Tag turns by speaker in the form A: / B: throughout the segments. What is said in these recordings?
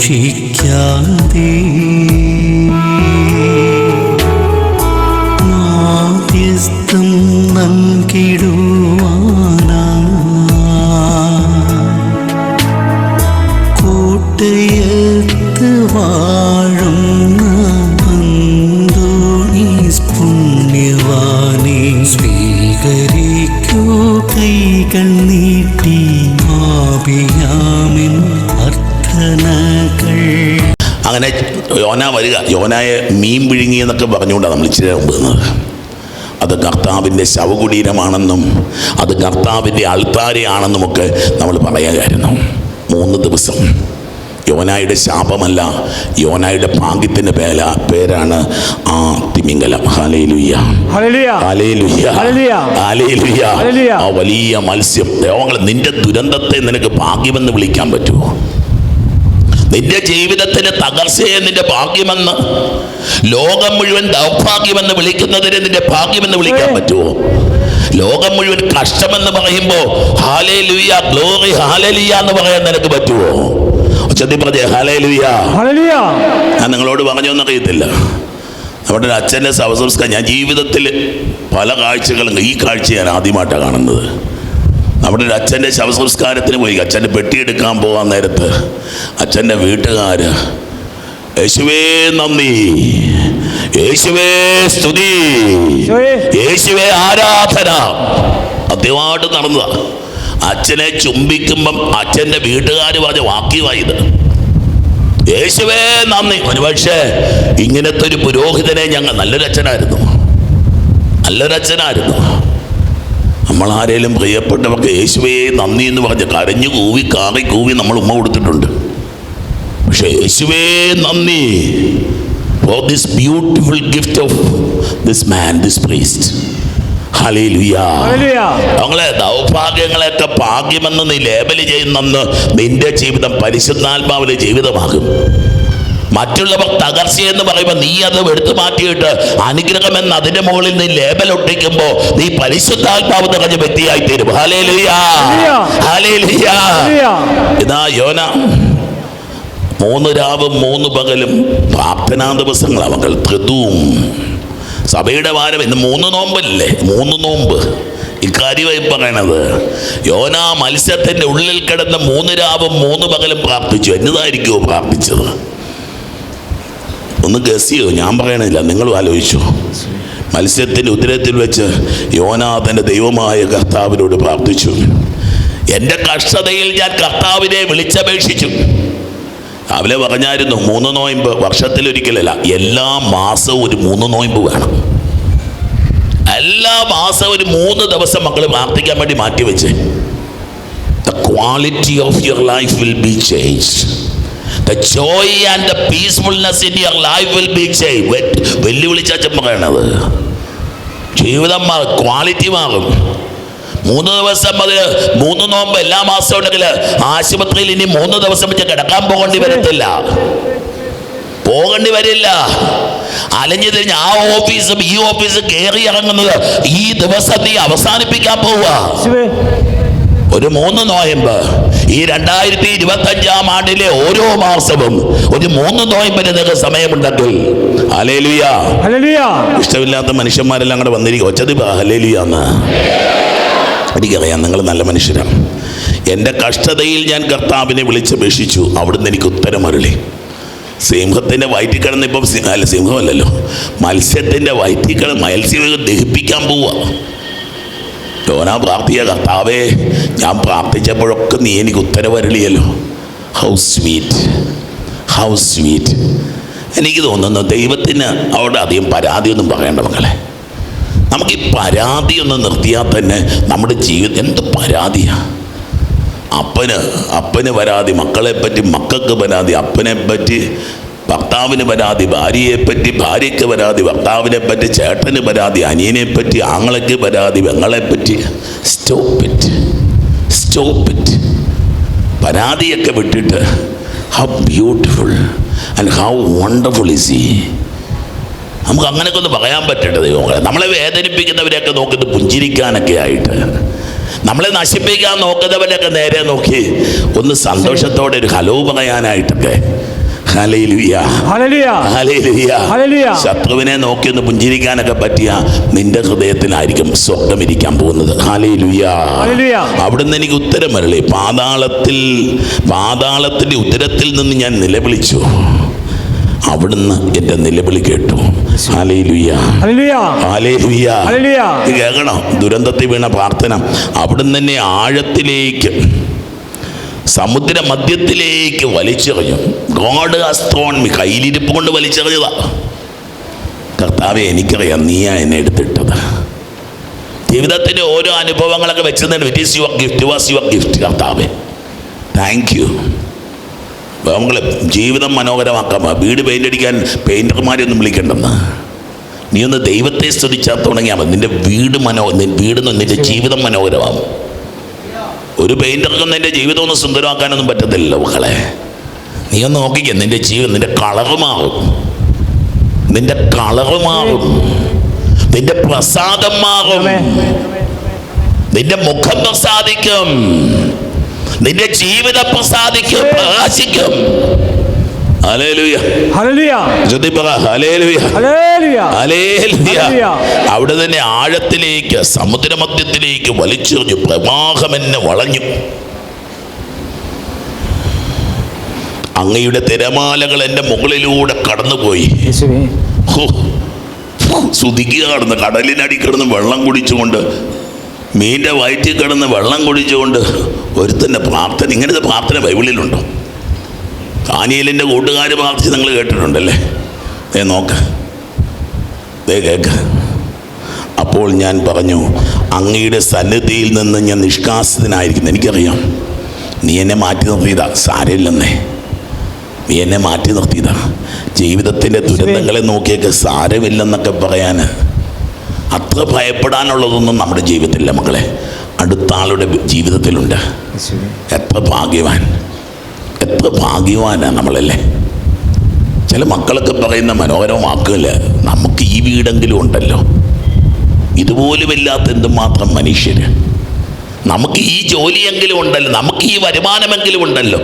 A: പരീക്ഷിച്ചാലുപേക്ഷിക്കാതെ
B: യോന വരിക. യോനായെ മീൻ വിഴുങ്ങി എന്നൊക്കെ പറഞ്ഞുകൊണ്ടാണ് നമ്മൾ ഇച്ചിരി മുമ്പ് നിന്നത്. അത് കർത്താവിന്റെ ശവകുടീരമാണെന്നും അത് കർത്താവിന്റെ അൾത്താരയാണെന്നുമൊക്കെ നമ്മൾ പറയാമായിരുന്നു മൂന്ന് ദിവസം. യോനായുടെ ശാപമല്ല യോനായുടെ ഭാഗ്യത്തിന്റെ പേല പേരാണ് ആ തിമിംഗലം. ആ വലിയ മത്സ്യം. ദേവങ്ങൾ നിന്റെ ദുരന്തത്തെ നിനക്ക് ഭാഗ്യമെന്ന് വിളിക്കാൻ പറ്റുമോ? നിന്റെ ജീവിതത്തിന് തകർച്ചയെ നിന്റെ ഭാഗ്യമെന്ന് ലോകം മുഴുവൻ ദൗർഭാഗ്യമെന്ന് വിളിക്കുന്നതിനെ നിന്റെ ഭാഗ്യമെന്ന് വിളിക്കാൻ പറ്റുമോ? ലോകം മുഴുവൻ കഷ്ടമെന്ന് പറയുമ്പോ ഹാലേ ലുയ്യ ഗ്ലോറി ഹാലേ ലുയ്യ എന്ന് പറയാൻ നിനക്ക് പറ്റുമോ? ഉച്ചത്തി പറഞ്ഞേ ഹാലേ ലുയ്യ. ഞാൻ നിങ്ങളോട് പറഞ്ഞോന്ന് അറിയത്തില്ല നമ്മുടെ ഒരു അച്ഛന്റെ ശവസംസ്കാരം ഞാൻ ജീവിതത്തിൽ പല കാഴ്ചകളും ഈ കാഴ്ച ഞാൻ ആദ്യമായിട്ടാണ് കാണുന്നത്. നമ്മുടെ ഒരു അച്ഛന്റെ ശവസംസ്കാരത്തിന് പോയി. അച്ഛന്റെ പെട്ടിയെടുക്കാൻ പോകാൻ നേരത്ത്. അച്ഛന്റെ വീട്ടുകാർ യേശുവേ നന്ദി. യേശുവേ സ്തുതി.
C: യേശുവേ.
B: ആരാധന. അദ്ദേഹമായിട്ട് നടന്നതാ. അച്ഛനെ ചുംബിക്കുമ്പം അച്ഛന്റെ വീട്ടുകാർ പറഞ്ഞ വാക്യമായത് യേശുവേ നന്ദി. ഒരുപക്ഷെ ഇങ്ങനത്തെ ഒരു പുരോഹിതനെ ഞങ്ങൾ നല്ലൊരു അച്ഛനായിരുന്നു. ആരേലും പ്രിയപ്പെട്ടവർക്ക് യേശുവേ നന്ദി എന്ന് പറഞ്ഞ് കരഞ്ഞു കൂവി കാറി കൂവി നമ്മൾ ഉമ്മ കൊടുത്തിട്ടുണ്ട്. പക്ഷെ യേശുവേ നന്ദി. For this beautiful gift of this man this
C: priest.
B: ഞങ്ങളെ ദൗഭാഗ്യങ്ങളെയൊക്കെ ഭാഗ്യമെന്ന് നീ ലേബൽ ചെയ്യുന്നെന്ന് നിന്റെ ജീവിതം പരിശുദ്ധാത്മാവിലെ ജീവിതമാകും. മറ്റുള്ളവർ തകർച്ചയെന്ന് പറയുമ്പോൾ നീ അത് എടുത്തു മാറ്റിയിട്ട് അനുഗ്രഹം എന്ന് അതിന്റെ മുകളിൽ നീ ലേബൽ ഒട്ടിക്കുമ്പോൾ നീ പരിശുദ്ധാത്മാവ് നിറഞ്ഞ വ്യക്തിയായി തീരും. ഇതാ യോന. മൂന്ന് രാവും മൂന്ന് പകലും പ്രാർത്ഥനാ ദിവസങ്ങൾ അവങ്ങൾ ത്രിതുവും സഭയുടെ വാരം ഇന്ന് മൂന്ന് നോമ്പല്ലേ? മൂന്ന് നോമ്പ്. ഇക്കാര്യമായി പറയണത് യോന മത്സ്യത്തിന്റെ ഉള്ളിൽ കിടന്ന് മൂന്ന് രാവും മൂന്ന് പകലും പ്രാർത്ഥിച്ചു. എന്നതായിരിക്കുമോ പ്രാർത്ഥിച്ചത്? ഒന്ന് ഗസിയോ ഞാൻ പറയണില്ല. നിങ്ങളും ആലോചിച്ചു. മത്സ്യത്തിന്റെ ഉദരത്തിൽ വെച്ച് യോനാഥന്റെ ദൈവമായ കർത്താവിനോട് പ്രാർത്ഥിച്ചു. എന്റെ കഷ്ടതയിൽ ഞാൻ കർത്താവിനെ വിളിച്ചപേക്ഷിച്ചു. രാവിലെ പറഞ്ഞായിരുന്നു മൂന്ന് നോയമ്പ് വർഷത്തിലൊരിക്കലല്ല എല്ലാ മാസവും ഒരു മൂന്ന് നോയമ്പ് വേണം. എല്ലാ മാസവും ഒരു മൂന്ന് ദിവസം മക്കൾ പ്രാർത്ഥിക്കാൻ വേണ്ടി മാറ്റി വെച്ച് the quality of your life will be change the joy and the peacefulness in your life will be change വെല്ലുവിളിച്ചച്ഛൻ പറയണത്. ജീവിതം മാറും ക്വാളിറ്റി മാറും. മൂന്ന് ദിവസം അത് മൂന്ന് നോമ്പ് എല്ലാ മാസവും ഉണ്ടെങ്കിൽ ആശുപത്രിയിൽ ഇനി മൂന്ന് ദിവസം വെച്ച് കിടക്കാൻ പോകേണ്ടി വരത്തില്ല. പോകേണ്ടി വരില്ല. അലഞ്ഞു തിരിഞ്ഞ് ആ ഓഫീസും ഈ ഓഫീസും കയറി ഇറങ്ങുന്നത് ഈ ദിവസം നീ അവസാനിപ്പിക്കാൻ പോവുക. ഒരു മൂന്ന് നോയമ്പ്. ഈ രണ്ടായിരത്തി ഇരുപത്തി അഞ്ചാം ആണ്ടിലെ ഓരോ മാസവും ഒരു മൂന്ന് നോയമ്പിന് നിങ്ങൾക്ക് സമയമുണ്ടെങ്കിൽ. ഇഷ്ടമില്ലാത്ത മനുഷ്യന്മാരെല്ലാം കൂടെ വന്നിരിക്കും. ഒച്ചത് ഹലേലിയാന്ന് എനിക്കറിയാം നിങ്ങൾ നല്ല മനുഷ്യരാണ് എന്റെ കഷ്ടതയിൽ ഞാൻ കർത്താവിനെ വിളിച്ചപേക്ഷിച്ചു അവിടുന്ന് എനിക്ക് ഉത്തരം അരുളി. സിംഹത്തിന്റെ വയറ്റിൽ കിടന്ന് ഇപ്പം അല്ല സിംഹമല്ലല്ലോ. മത്സ്യത്തിന്റെ വയറ്റിൽ കിടന്ന് മത്സ്യം ദഹിപ്പിക്കാൻ പോവുക യോനാ പ്രാർത്ഥിയ കർത്താവേ ഞാൻ പ്രാർത്ഥിച്ചപ്പോഴൊക്കെ നീ എനിക്ക് ഉത്തരവരളിയല്ലോ ഹൗ സ്വീറ്റ് ഹൗ സ്വീറ്റ് എനിക്ക് തോന്നുന്നു ദൈവത്തിന് അവിടെ അധികം പരാതിയൊന്നും പറയേണ്ട മക്കളെ. നമുക്ക് ഈ പരാതി ഒന്ന് നിർത്തിയാൽ തന്നെ നമ്മുടെ ജീവിതം എന്ത് പരാതിയാണ് അപ്പന് അപ്പന് പരാതി മക്കളെ പറ്റി മക്കൾക്ക് പരാതി അപ്പനെ പറ്റി ഭർത്താവിന് പരാതി ഭാര്യയെ പറ്റി ഭാര്യയ്ക്ക് പരാതി ഭർത്താവിനെ പറ്റി ചേട്ടന് പരാതി അനിയനെ പറ്റി ആങ്ങളയ്ക്ക് പരാതി പെങ്ങളെ പറ്റി സ്റ്റോപ്പ് ഇറ്റ് സ്റ്റോപ്പ് ഇറ്റ് പരാതിയൊക്കെ വിട്ടിട്ട് how beautiful and how wonderful is ഈ നമുക്ക് അങ്ങനെയൊക്കെ ഒന്ന് പറയാൻ പറ്റട്ടെ ദൈവങ്ങളെ. നമ്മളെ വേദനിപ്പിക്കുന്നവരെയൊക്കെ നോക്കിയിട്ട് പുഞ്ചിരിക്കാനൊക്കെ ആയിട്ട്. നമ്മളെ നശിപ്പിക്കാൻ നോക്കുന്നവരൊക്കെ നേരെ നോക്കി ഒന്ന് സന്തോഷത്തോടെ ഒരു ഹലോ പറയാനായിട്ടൊക്കെ. ശത്രുവിനെ നോക്കി ഒന്ന് പുഞ്ചിരിക്കാനൊക്കെ പറ്റിയ നിന്റെ ഹൃദയത്തിലായിരിക്കും സ്വപ്നം ഇരിക്കാൻ പോകുന്നത്. അവിടുന്ന് എനിക്ക് ഉത്തരം വരളി പാതാളത്തിൽ പാതാളത്തിന്റെ ഉത്തരത്തിൽ നിന്ന് ഞാൻ നിലവിളിച്ചു. അവിടുന്ന് എന്റെ നിലവിളി കേട്ടു. കേൾക്കണം. ദുരന്തത്തിൽ വീണ പ്രാർത്ഥന അവിടുന്ന് തന്നെ ആഴത്തിലേക്ക് സമുദ്ര മധ്യത്തിലേക്ക് വലിച്ചെറിഞ്ഞു. ഗോഡ് അസ്ത്രോൺ കയ്യിലിരിപ്പ് കൊണ്ട് വലിച്ചെറിഞ്ഞതാ. കർത്താവെ എനിക്കറിയാം നീയാ എന്നെ എടുത്തിട്ടത്. ജീവിതത്തിന്റെ ഓരോ അനുഭവങ്ങളൊക്കെ വെച്ചതിന് it is your gift was your gift കർത്താവെ. താങ്ക് യു നമ്മൾ ജീവിതം മനോഹരമാക്കാം. വീട് പെയിന്റ് അടിക്കാൻ പെയിന്റർമാരെയൊന്നും വിളിക്കണ്ടെന്ന്. നീ ഒന്ന് ദൈവത്തെ സ്തുതിച്ചാൽ തുടങ്ങിയാൽ മതി. നിന്റെ വീട് മനോ വീട് ന- നിന്റെ ജീവിതം മനോഹരമാവും. ഒരു പെയിന്റർക്കും നിന്റെ ജീവിതം ഒന്ന് സുന്ദരമാക്കാനൊന്നും പറ്റത്തില്ലല്ലോ മക്കളെ. നീ ഒന്ന് നോക്കിക്കേ നിന്റെ ജീവിതം നിന്റെ കളറ് മാറും. നിന്റെ കളറ് മാറും. നിന്റെ പ്രസാദം മാറും. നിന്റെ മുഖം പ്രസാദിക്കും. നിന്റെ ജീവിതം പ്രസാദിക്കും പ്രകാശിക്കും. അവിടെ തന്നെ ആഴത്തിലേക്ക് സമുദ്രമധ്യത്തിലേക്ക് വലിച്ചെറിഞ്ഞു. പ്രവാഹം എന്നെ വളഞ്ഞു. അങ്ങയുടെ തിരമാലകൾ എന്റെ മുകളിലൂടെ കടന്നുപോയി.
C: യേശുവേ.
B: ഹോ, സുതിക്കുക കടലിനടി കിടന്ന് വെള്ളം കുടിച്ചുകൊണ്ട് മീന്റെ വയറ്റിൽ കിടന്ന് വെള്ളം കുടിച്ചുകൊണ്ട് ഒരുത്തന്റെ പ്രാർത്ഥന ഇങ്ങനത്തെ പ്രാർത്ഥന ബൈബിളിലുണ്ടോ? ദാനിയേലിന്റെ കൂട്ടുകാർ പ്രാർത്ഥിച്ച് നിങ്ങൾ കേട്ടിട്ടുണ്ടല്ലേ? ദേ നോക്ക്. ദേ കേക്ക്. അപ്പോൾ ഞാൻ പറഞ്ഞു അങ്ങയുടെ സന്നിധിയിൽ നിന്ന് ഞാൻ നിഷ്കാസിതനായിരിക്കുന്നു. എനിക്കറിയാം. നീ എന്നെ മാറ്റി നിർത്തിയതാ. സാരമില്ലെന്നേ. നീ എന്നെ മാറ്റി നിർത്തിയതാ. ജീവിതത്തിന്റെ ദുരന്തങ്ങളെ നോക്കിയൊക്കെ സാരമില്ലെന്നൊക്കെ പറയാൻ അത്ര ഭയപ്പെടാനുള്ളതൊന്നും നമ്മുടെ ജീവിതത്തിലില്ല മക്കളെ. അടുത്ത ആളുടെ ജീവിതത്തിലുണ്ട്. എത്ര ഭാഗ്യവാൻ. ഭാഗ്യവാനാണ് നമ്മളല്ലേ? ചില മക്കളൊക്കെ പറയുന്ന മനോഹര വാക്കുകൾ നമുക്ക് ഈ വീടെങ്കിലും ഉണ്ടല്ലോ. ഇതുപോലുമില്ലാത്ത എന്തുമാത്രം മനുഷ്യർ നമുക്ക് ഈ ജോലിയെങ്കിലും ഉണ്ടല്ലോ നമുക്ക് ഈ വരുമാനമെങ്കിലും ഉണ്ടല്ലോ.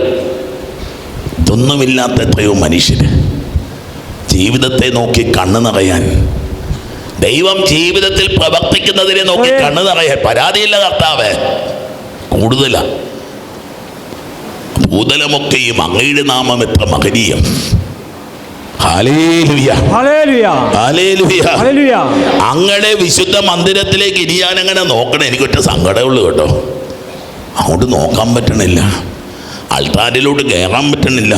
B: ഇതൊന്നുമില്ലാത്ത എത്രയോ മനുഷ്യർ ജീവിതത്തെ നോക്കി കണ്ണു നിറയാൻ ദൈവം ജീവിതത്തിൽ പ്രവർത്തിക്കുന്നതിനെ നോക്കി കണ്ണു നിറയാൻ പരാതിയില്ല കർത്താവ്. കൂടുതലാ. ഭൂതലമൊക്കെയും അങ്ങയുടെ നാമം എത്ര മഹനീയം.
C: ഹല്ലേലൂയ.
B: അങ്ങടെ വിശുദ്ധ മന്ദിരത്തിലേക്ക് ഇനി ഞാനങ്ങനെ നോക്കണം. എനിക്കൊറ്റ സങ്കടമുള്ളൂ കേട്ടോ. അങ്ങോട്ട് നോക്കാൻ പറ്റണില്ല. അൾത്താരിലോട്ട് കയറാൻ പറ്റണില്ല.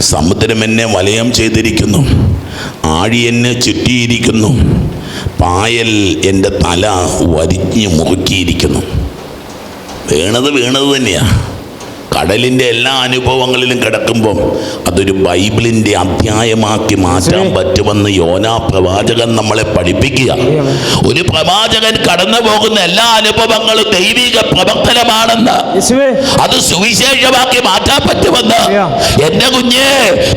B: സമുദ്രം എന്നെ വലയം ചെയ്തിരിക്കുന്നു. ആഴി എന്നെ ചുറ്റിയിരിക്കുന്നു. പായൽ എന്റെ തല വരിഞ്ഞ് മുറുക്കിയിരിക്കുന്നു. വീണത് വീണത് തന്നെയാണ് കടലിന്റെ എല്ലാ അനുഭവങ്ങളിലും കിടക്കുമ്പം അതൊരു ബൈബിളിന്റെ അധ്യായമാക്കി മാറ്റാൻ പറ്റുമെന്ന് യോനാ പ്രവാചകൻ നമ്മളെ പഠിപ്പിക്കുക. ഒരു പ്രവാചകൻ കടന്നു പോകുന്ന എല്ലാ അനുഭവങ്ങളും ദൈവിക പ്രവർത്തനമാണെന്ന്. അത് സുവിശേഷമാക്കി മാറ്റാൻ പറ്റുമെന്ന്. എന്റെ കുഞ്ഞ്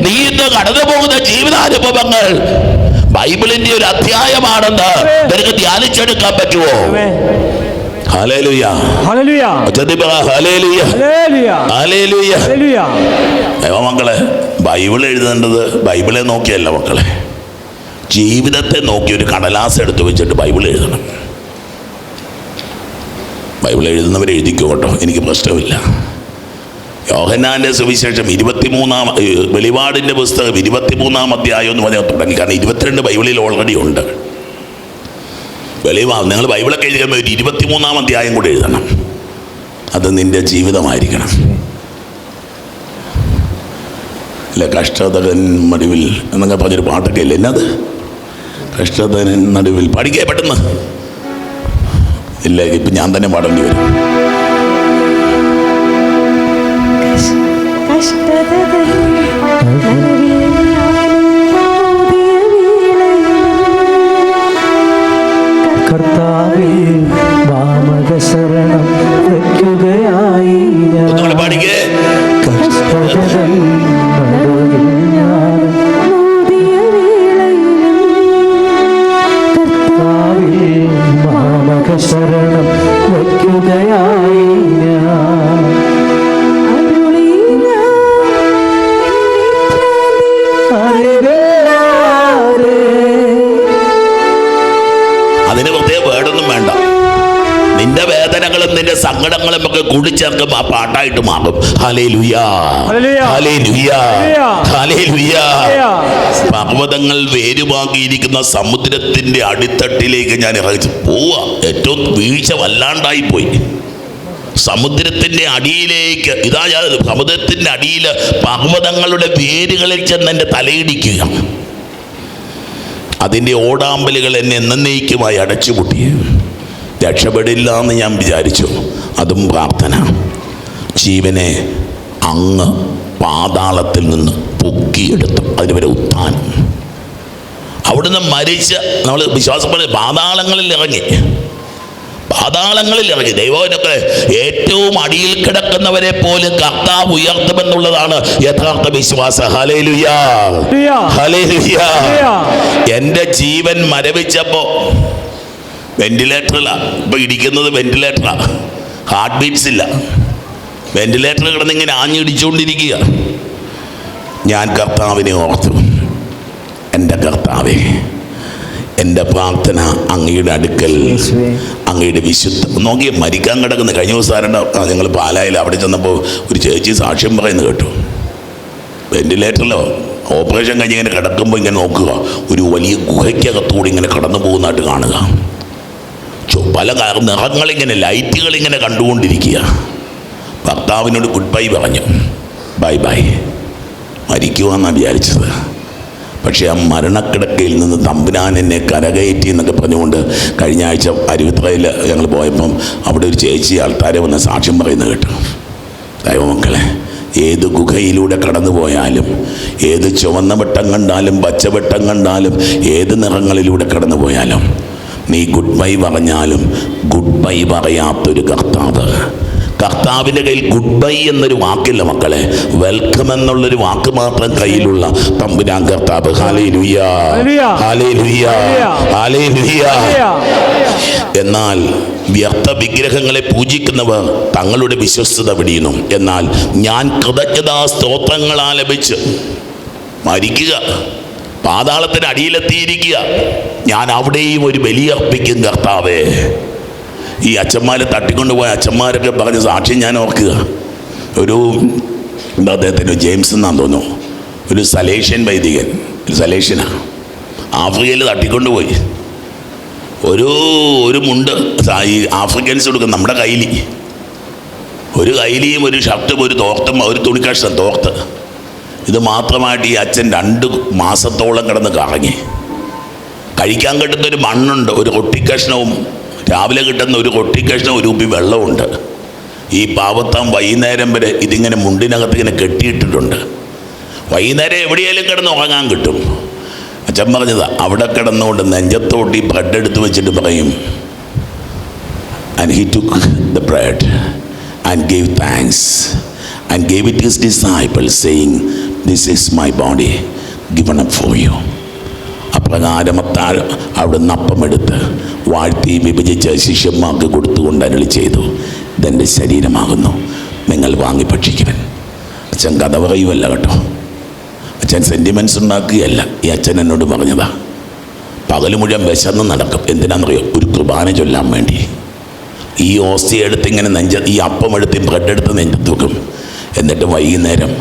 B: നീ ഇന്ന് കടന്നു പോകുന്ന ജീവിതാനുഭവങ്ങൾ ബൈബിളിന്റെ ഒരു അധ്യായമാണെന്ന് നിനക്ക് ധ്യാനിച്ചെടുക്കാൻ പറ്റുമോ? മക്കളെ ബൈബിൾ എഴുതേണ്ടത് ബൈബിളെ നോക്കിയല്ല മക്കളെ. ജീവിതത്തെ നോക്കി ഒരു കടലാസ് എടുത്തു വെച്ചിട്ട് ബൈബിൾ എഴുതണം. ബൈബിൾ എഴുതുന്നവർ എഴുതിക്കോ കേട്ടോ എനിക്ക് പ്രശ്നമില്ല. യോഹന്നാന്റെ സുവിശേഷം ഇരുപത്തിമൂന്നാം വെളിപാടിന്റെ പുസ്തകം ഇരുപത്തിമൂന്നാം അധ്യായം എന്ന് പറഞ്ഞാൽ തുടങ്ങി. കാരണം ഇരുപത്തിരണ്ട് ബൈബിളിൽ ഓൾറെഡി ഉണ്ട്. വെളിവാ നിങ്ങൾ ബൈബിളൊക്കെ എഴുതുമ്പോൾ ഒരു ഇരുപത്തിമൂന്നാം അധ്യായം കൂടെ എഴുതണം. അത് നിന്റെ ജീവിതമായിരിക്കണം. അല്ല കഷ്ടതകൻ നടുവിൽ എന്നൊക്കെ പറഞ്ഞൊരു പാട്ടൊക്കെ ഇല്ല എന്നത്? കഷ്ടതകൻ നടുവിൽ. പഠിക്കേ പെട്ടെന്ന്. ഇല്ല ഇപ്പം ഞാൻ തന്നെ പാടേണ്ടി വരും. ലുയാ
C: മാറും.
B: പർവതങ്ങൾ വേരുവാങ്ങിയിരിക്കുന്ന സമുദ്രത്തിന്റെ അടിത്തട്ടിലേക്ക് ഞാൻ ഇറങ്ങി പോവാ. ഏറ്റവും വീഴ്ച വല്ലാണ്ടായി പോയി. സമുദ്രത്തിന്റെ അടിയിലേക്ക് ഇതാ ഞാൻ സമുദ്രത്തിന്റെ അടിയിൽ പർവതങ്ങളുടെ വേരുകളിൽ ചെന്ന് എന്റെ തലയിടിക്കുക. അതിന്റെ ഓടാമ്പലുകൾ എന്നെ എന്നേക്കുമായി അടച്ചുപൂട്ടി രക്ഷപ്പെടില്ല എന്ന് ഞാൻ വിചാരിച്ചു. അതും പ്രാർത്ഥന. ജീവനെ അങ്ങ് പാതാളത്തിൽ നിന്ന് പൊക്കിയെടുത്തു. അതിന് വരെ ഉത്ഥാനം. അവിടുന്ന് മരിച്ച് നമ്മൾ വിശ്വാസം പറഞ്ഞ പാതാളങ്ങളിൽ ഇറങ്ങി. പാതാളങ്ങളിൽ ഇറങ്ങി. ദൈവത്തിനൊക്കെ ഏറ്റവും അടിയിൽ കിടക്കുന്നവരെ പോലും കർത്താവ് ഉയർത്തുമെന്നുള്ളതാണ് യഥാർത്ഥ വിശ്വാസം. എന്റെ ജീവൻ മരവിച്ചപ്പോൾ വെന്റിലേറ്ററിലാണ് ഇപ്പൊ ഇടിക്കുന്നത് വെന്റിലേറ്ററാ ഹാർട്ട് ബീറ്റ്സ് ഇല്ല. വെന്റിലേറ്റർ കിടന്നിങ്ങനെ ആഞ്ഞിടിച്ചുകൊണ്ടിരിക്കുക ഞാൻ കർത്താവിനെ ഓർത്തു. എന്റെ കർത്താവെ എന്റെ പ്രാർത്ഥന അങ്ങയുടെ അടുക്കൽ അങ്ങയുടെ വിശുദ്ധ നോക്കിയ മരിക്കാൻ കിടക്കുന്ന കഴിഞ്ഞ ദിവസം ആരുടെ ഞങ്ങൾ പാലായിൽ അവിടെ ചെന്നപ്പോൾ ഒരു ചേച്ചി സാക്ഷ്യം പറയുന്നത് കേട്ടു. വെന്റിലേറ്ററിലോ ഓപ്പറേഷൻ കഴിഞ്ഞ് ഇങ്ങനെ കിടക്കുമ്പോൾ ഇങ്ങനെ നോക്കുക. ഒരു വലിയ ഗുഹയ്ക്കകത്തൂടെ ഇങ്ങനെ കടന്നു പോകുന്നതായിട്ട് കാണുക. ചോ- പല നിറങ്ങളിങ്ങനെ ലൈറ്റുകൾ ഇങ്ങനെ കണ്ടുകൊണ്ടിരിക്കുക. ഭർത്താവിനോട് ഗുഡ് ബൈ പറഞ്ഞു. ബൈ ബൈ മരിക്കുവാന്നാണ് വിചാരിച്ചത്. പക്ഷേ ആ മരണക്കിടക്കയിൽ നിന്ന് തമ്പുരാൻ എന്നെ കരകയറ്റി എന്നൊക്കെ പറഞ്ഞുകൊണ്ട് കഴിഞ്ഞ ആഴ്ച അരുവിത്രയിൽ ഞങ്ങൾ പോയപ്പം അവിടെ ഒരു ചേച്ചി ആൾക്കാരെ വന്ന് സാക്ഷ്യം പറയുന്നത് കേട്ടു. ദൈവമക്കളെ ഏത് ഗുഹയിലൂടെ കടന്നു പോയാലും ഏത് ചുവന്ന വെട്ടം കണ്ടാലും പച്ചവെട്ടം കണ്ടാലും ഏത് നിറങ്ങളിലൂടെ കടന്നു പോയാലും നീ ഗുഡ് ബൈ പറഞ്ഞാലും ഗുഡ് ബൈ പറയാത്തൊരു കർത്താവ്. കർത്താവിന്റെ കയ്യിൽ ഗുഡ് ബൈ എന്നൊരു വാക്കില്ല മക്കളെ. വെൽക്കം എന്നുള്ളൊരു വാക്ക് മാത്രം കയ്യിലുള്ള തമ്പുരാൻ കർത്താവ്. എന്നാൽ വ്യർത്ഥ വിഗ്രഹങ്ങളെ പൂജിക്കുന്നവർ തങ്ങളുടെ വിശ്വസ്തത വിടിയുന്നു. എന്നാൽ ഞാൻ കൃതജ്ഞതാ സ്തോത്രങ്ങൾ ആലപിച്ച് മരിക്കുക. പാതാളത്തിന് അടിയിലെത്തിയിരിക്കുക ഞാൻ അവിടെയും ഒരു ബലിയർപ്പിക്കും കർത്താവേ. ഈ അച്ഛന്മാരെ തട്ടിക്കൊണ്ടുപോയ അച്ഛന്മാരൊക്കെ പറഞ്ഞ സാക്ഷ്യം ഞാൻ ഓർക്കുക. ഒരു എന്താ അദ്ദേഹത്തിന് ജെയിംസ് എന്നാന്ന് തോന്നുന്നു. ഒരു സലേഷ്യൻ വൈദികൻ ഒരു സലേഷ്യനാണ് ആഫ്രിക്കയിൽ തട്ടിക്കൊണ്ടുപോയി. ഒരു ഒരു മുണ്ട് ഈ ആഫ്രിക്കൻസ് കൊടുക്കും നമ്മുടെ കൈലി. ഒരു കൈലിയും ഒരു ഷർട്ടും ഒരു തോർത്തും ഒരു തുണിക്കഷ്ണം തോർത്ത്. ഇത് മാത്രമായിട്ട് ഈ അച്ഛൻ രണ്ട് മാസത്തോളം കിടന്ന് കറങ്ങി. കഴിക്കാൻ കിട്ടുന്ന ഒരു മണ്ണുണ്ട് ഒരു റൊട്ടിക്കഷ്ണവും രാവിലെ കിട്ടുന്ന ഒരു കൊട്ടിക്കഷ്ണം ഒരു ഉപ്പി വെള്ളമുണ്ട്. ഈ പാവത്താൻ വൈകുന്നേരം വരെ ഇതിങ്ങനെ മുണ്ടിനകത്ത് ഇങ്ങനെ കെട്ടിയിട്ടിട്ടുണ്ട്. വൈകുന്നേരം എവിടെയെങ്കിലും കിടന്ന് ഉറങ്ങാൻ കിട്ടും. അച്ഛൻ പറഞ്ഞതാ അവിടെ കിടന്നുകൊണ്ട് നെഞ്ചത്തോട്ടി ബ്രെഡ് എടുത്ത് വെച്ചിട്ട് പറയും And he took the bread and gave thanks and gave it to his saying this This my body given given for for you. അപ്രകാരമത്താൽ അവിടുന്ന് അപ്പമെടുത്ത് വാഴ്ത്തി വിഭജിച്ച് ശിഷ്യന്മാർക്ക് കൊടുത്തുകൊണ്ട് അരളി ചെയ്തു. ഇതെന്റെ ശരീരമാകുന്നു. നിങ്ങൾ വാങ്ങി ഭക്ഷിക്കുവൻ. അച്ഛൻ കഥ പറയുമല്ല കേട്ടോ. അച്ഛൻ സെന്റിമെന്റ്സ് ഉണ്ടാക്കുകയല്ല. ഈ അച്ഛൻ എന്നോട് പറഞ്ഞതാ. പകൽ മുഴുവൻ വിശന്ന് നടക്കും. എന്തിനാണെന്നറിയോ? ഒരു കുർബാന ചൊല്ലാൻ വേണ്ടി. ഈ ഓസ്തി എടുത്ത് ഇങ്ങനെ നെഞ്ച ഈ അപ്പം എടുത്ത് ബ്രെഡ് എടുത്ത് നെഞ്ചത്ത് വെക്കും. എന്നിട്ട് വൈകുന്നേരം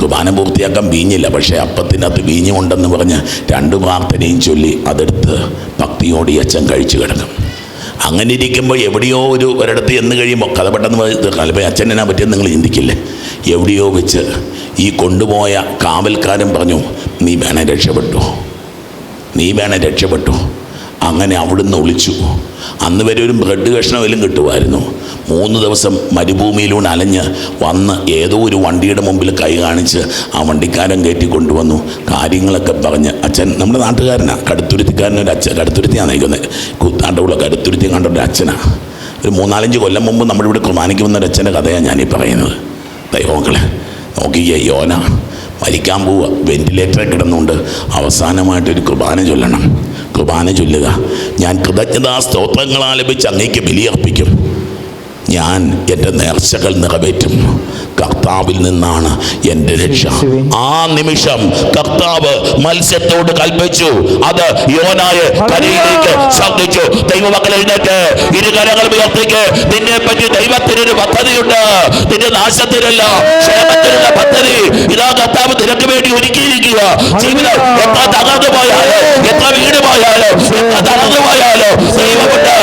B: കുർബാന പൂർത്തിയാക്കാൻ വീഞ്ഞില്ല. പക്ഷേ അപ്പത്തിനകത്ത് വീഞ്ഞുണ്ടെന്ന് പറഞ്ഞ് രണ്ട് പ്രാർത്ഥനയും ചൊല്ലി അതെടുത്ത് ഭക്തിയോടി അച്ഛൻ കഴിച്ചു കിടക്കും. അങ്ങനെ ഇരിക്കുമ്പോൾ എവിടെയോ ഒരു ഒരിടത്ത് എന്ന് കഴിയുമ്പോൾ കഥ പെട്ടെന്ന് കാലപ്പോൾ അച്ഛനെന്നാ പറ്റിയെന്ന് നിങ്ങൾ ചിന്തിക്കില്ലേ? എവിടെയോ വെച്ച് ഈ കൊണ്ടുപോയ കാവൽക്കാരൻ പറഞ്ഞു നീ വേണേ രക്ഷപ്പെട്ടു. നീ വേണേ രക്ഷപ്പെട്ടു. അങ്ങനെ അവിടുന്ന് ഒളിച്ചു. അന്ന് വരെ ഒരു ബ്രെഡ് കഷ്ണമെങ്കിലും കിട്ടുമായിരുന്നു. മൂന്ന് ദിവസം മരുഭൂമിയിലൂടെ അലഞ്ഞ് വന്ന് ഏതോ ഒരു വണ്ടിയുടെ മുമ്പിൽ കൈ കാണിച്ച് ആ വണ്ടിക്കാരൻ കയറ്റി കൊണ്ടുവന്നു. കാര്യങ്ങളൊക്കെ പറഞ്ഞ് അച്ഛൻ നമ്മുടെ നാട്ടുകാരനാണ് കടുത്തുരുത്തിക്കാരനൊരു അച്ഛൻ കടുത്തുരുത്തിയാണ് നയിക്കുന്നത് കൂത്താണ്ടുള്ള കടുത്തുരുത്തി കണ്ട ഒരു അച്ഛനാണ് ഒരു മൂന്നാലഞ്ച് കൊല്ലം മുമ്പ് നമ്മുടെ ഇവിടെ കുർബാനയ്ക്ക് വന്ന ഒരു അച്ഛന്റെ കഥയാണ് ഞാനീ പറയുന്നത്. ദൈവങ്ങളെ നോക്കിയേ യോന മരിക്കാൻ പോവുക വെന്റിലേറ്ററിൽ കിടന്നുകൊണ്ട് അവസാനമായിട്ടൊരു കുർബാന ചൊല്ലണം. കുർബാന ചൊല്ലുക. ഞാൻ കൃതജ്ഞതാ സ്തോത്രങ്ങളാലപിച്ച് അങ്ങേക്ക് ബലിയർപ്പിക്കും. ഞാൻ എന്റെ നേർച്ചകൾ നിറവേറ്റും. കർത്താവിൽ നിന്നാണ് എന്റെ രക്ഷ. ആ നിമിഷം കർത്താവ് മത്സ്യത്തോട് കൽപ്പിച്ചു. അത് യോനായ കരയിലേക്ക് ശബ്ദിച്ചു ദൈവമക്കൾ എഴുന്നേറ്റ്. ഇരുകരങ്ങൾ ഉയർത്തിക്ക്. നിന്നെ പറ്റി ദൈവത്തിനൊരു പദ്ധതിയുണ്ട്. നിന്റെ നാശത്തിനല്ല ക്ഷേമത്തിനുള്ള പദ്ധതി. ഇതാ കർത്താവ് നിനക്ക് വേണ്ടി ഒരുക്കിയിരിക്കുക. ജീവിതം എത്ര തകർന്നു പോയാലോ എത്ര വീട് പോയാലോ എത്ര തകർന്നു പോയാലോ ദൈവമുണ്ട്.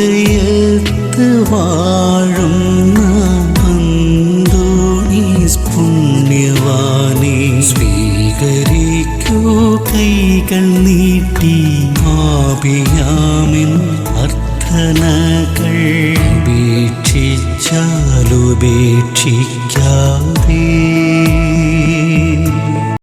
A: ஏத்துவா